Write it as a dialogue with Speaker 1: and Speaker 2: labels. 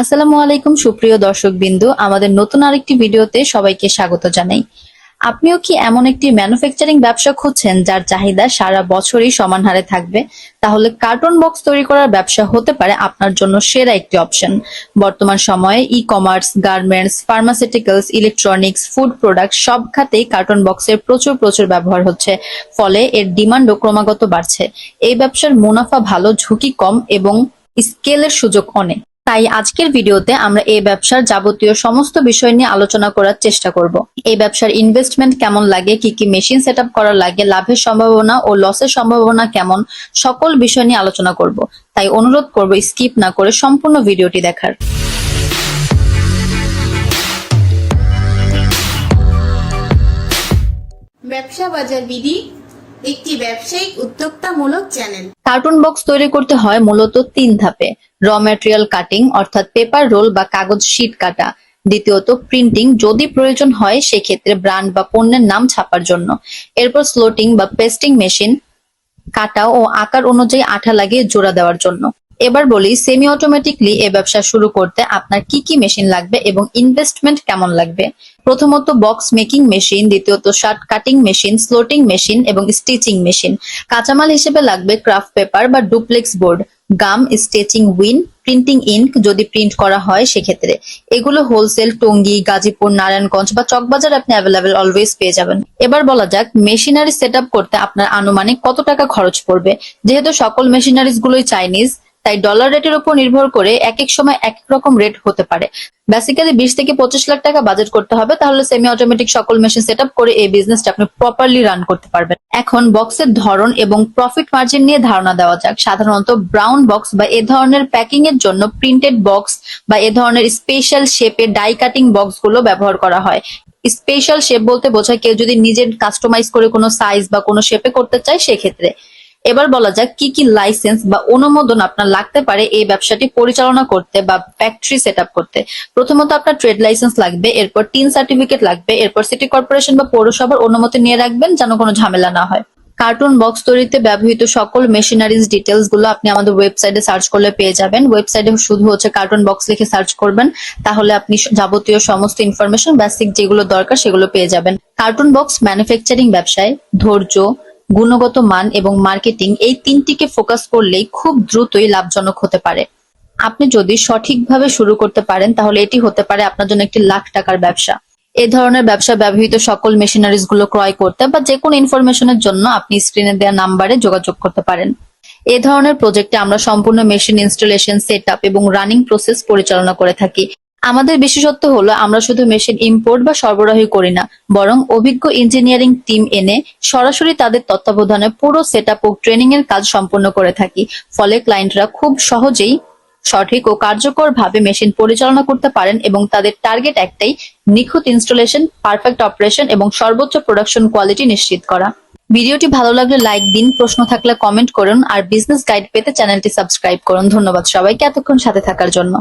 Speaker 1: আসসালামু আলাইকুম, সুপ্রিয় দর্শক বিন্দু আমাদের নতুন আরেকটি ভিডিওতে সবাইকে স্বাগত জানাই। আপনিও কি এমন একটি ম্যানুফ্যাকচারিং ব্যবসা খুঁজছেন যার চাহিদা সারা বছরই সমান হারে থাকবে? তাহলে কার্টন বক্স তৈরি করার ব্যবসা হতে পারে আপনার জন্য সেরা একটি অপশন। বর্তমান সময়ে e commerce garments pharmaceuticals electronics food product সব খাতেই কার্টন বক্সের প্রচুর প্রচুর ব্যবহার হচ্ছে। ফলে এর ডিমান্ডও ক্রমাগত বাড়ছে। এই ব্যবসার মুনাফা ভালো, ঝুঁকি কম এবং স্কেলের সুযোগ অনেক। তাই আজকের ভিডিওতে আমরা এই ব্যবসার যাবতীয় সমস্ত বিষয় নিয়ে আলোচনা করার চেষ্টা করব। এই ব্যবসার ইনভেস্টমেন্ট কেমন লাগে কি কি মেশিন সেট আপ করা লাগে লাভের সম্ভাবনা ও লসের সম্ভাবনা কেমন সকল বিষয় নিয়ে আলোচনা করব। তাই অনুরোধ করব স্কিপ না করে সম্পূর্ণ ভিডিওটি দেখার।
Speaker 2: ব্যবসা বাজার বিধি একটি ব্যবসায়িক উদ্যোক্তামূলক চ্যানেল
Speaker 1: কার্টুন বক্স তৈরি করতে হয় মূলত তিন ধাপে। র ম্যাটেরিয়াল কাটিং অর্থাৎ পেপার রোল বা কাগজ শীট কাটা। দ্বিতীয়ত প্রিন্টিং যদি প্রয়োজন হয়, সেক্ষেত্রে ব্র্যান্ড বা পণ্যের নাম ছাপার জন্য। এরপর স্লোটিং বা পেস্টিং মেশিন কাটা ও আকার অনুযায়ী আঠা লাগিয়ে জোড়া দেওয়ার জন্য। এবার বলি সেমি অটোমেটিকলি এ ব্যবসা শুরু করতে আপনার কি কি মেশিন লাগবে এবং ইনভেস্টমেন্ট কেমন লাগবে? প্রথমত বক্স মেকিং মেশিন দ্বিতীয়ত shirt cutting machine slotting machine এবং স্টিচিং মেশিন কাঁচামাল হিসেবে লাগবে ক্রাফট পেপার বা duplex board gum stitching win printing ink যদি প্রিন্ট করা হয় সেক্ষেত্রে। এগুলো হোলসেল টঙ্গী, গাজীপুর, নারায়ণগঞ্জ বা চকবাজার আপনি অ্যাভেলেবেল অলওয়েজ পেয়ে যাবেন। এবার বলা যাক মেশিনারি সেট করতে আপনার আনুমানিক কত টাকা খরচ পড়বে। যেহেতু সকল মেশিনারিজ গুলোই চাইনিজ তাই ডলার রেটের উপর নির্ভর করে এক এক সময় এক এক রকম রেট হতে পারে। বেসিক্যালি বিশ থেকে পঁচিশ লাখ টাকা বাজেট করতে হবে, তাহলে সেমি অটোমেটিক সকল মেশিন সেট করে এই বিজনেসটা আপনি প্রপারলি রান করতে পারবেন। এখন বক্সের ধরন এবং প্রফিট মার্জিন নিয়ে ধারণা দেওয়া যাক। সাধারণত ব্রাউন বক্স বা এ ধরনের প্যাকিং এর জন্য প্রিন্টেড বক্স বা এ ধরনের স্পেশাল শেপে ডাই কাটিং বক্সগুলো ব্যবহার করা হয়। স্পেশাল শেপ বলতে বোঝায় কেউ যদি নিজের কাস্টমাইজ করে কোনো সাইজ বা কোনো শেপে করতে চায়, সেক্ষেত্রে। এবার বলা যাক কি কি লাইসেন্স বা অনুমোদন আপনার লাগতে পারে এই ব্যবসাটি পরিচালনা করতে বা ফ্যাক্টরি সেট করতে। প্রথমত আপনার ট্রেড লাইসেন্স লাগবে, এরপর টিন সার্টিফিকেট লাগবে, এরপর সিটি কর্পোরেশন বা পৌরসভার অনুমতি নিয়ে রাখবেন যেন কোনো ঝামেলা না হয়। কার্টুন বক্স তৈরিতে ব্যবহৃত সকল মেশিনারিজ ডিটেলসগুলো আপনি আমাদের ওয়েবসাইটে সার্চ করলে পেয়ে যাবেন। ওয়েবসাইটে শুধু হচ্ছে কার্টুন বক্স লিখে সার্চ করবেন, তাহলে আপনি যাবতীয় সমস্ত ইনফরমেশন বেসিক যেগুলো দরকার সেগুলো পেয়ে যাবেন। কার্টুন বক্স ম্যানুফ্যাকচারিং ব্যবসায় ধৈর্য গুণগত মান এবং মার্কেটিং এই তিনটিকে ফোকাস করলেই খুব দ্রুতই লাভজনক হতে পারে। আপনি যদি সঠিকভাবে শুরু করতে পারেন, তাহলে এটি হতে পারে আপনার জন্য একটি লাখ টাকার ব্যবসা। এ ধরনের ব্যবসা ব্যবহৃত সকল মেশিনারিজগুলো ক্রয় করতে বা যে কোনো ইনফরমেশনের জন্য আপনি স্ক্রিনে দেওয়া নাম্বারে যোগাযোগ করতে পারেন। এ ধরনের প্রজেক্টে আমরা সম্পূর্ণ মেশিন ইনস্টলেশন সেট এবং রানিং প্রসেস পরিচালনা করে থাকি। আমাদের বিশেষত্ব হলো, আমরা শুধু মেশিন ইম্পোর্ট বা সরবরাহ করি না, বরং অভিজ্ঞ ইঞ্জিনিয়ারিং টিম এনে সরাসরি তাদের তত্ত্বাবধানে পুরো সেট ও ট্রেনিং এর কাজ সম্পন্ন করে থাকি। ফলে ক্লায়েন্টরা খুব সহজেই সঠিক ও কার্যকর ভাবে মেশিন পরিচালনা করতে পারেন এবং তাদের টার্গেট একটাই, নিখুঁত ইনস্টলেশন পারফেক্ট অপারেশন এবং সর্বোচ্চ প্রোডাকশন কোয়ালিটি নিশ্চিত করা। ভিডিওটি ভালো লাগলে লাইক দিন, প্রশ্ন থাকলে কমেন্ট করুন, আর বিজনেস গাইড পেতে চ্যানেলটি সাবস্ক্রাইব করুন। ধন্যবাদ সবাইকে এতক্ষণ সাথে থাকার জন্য।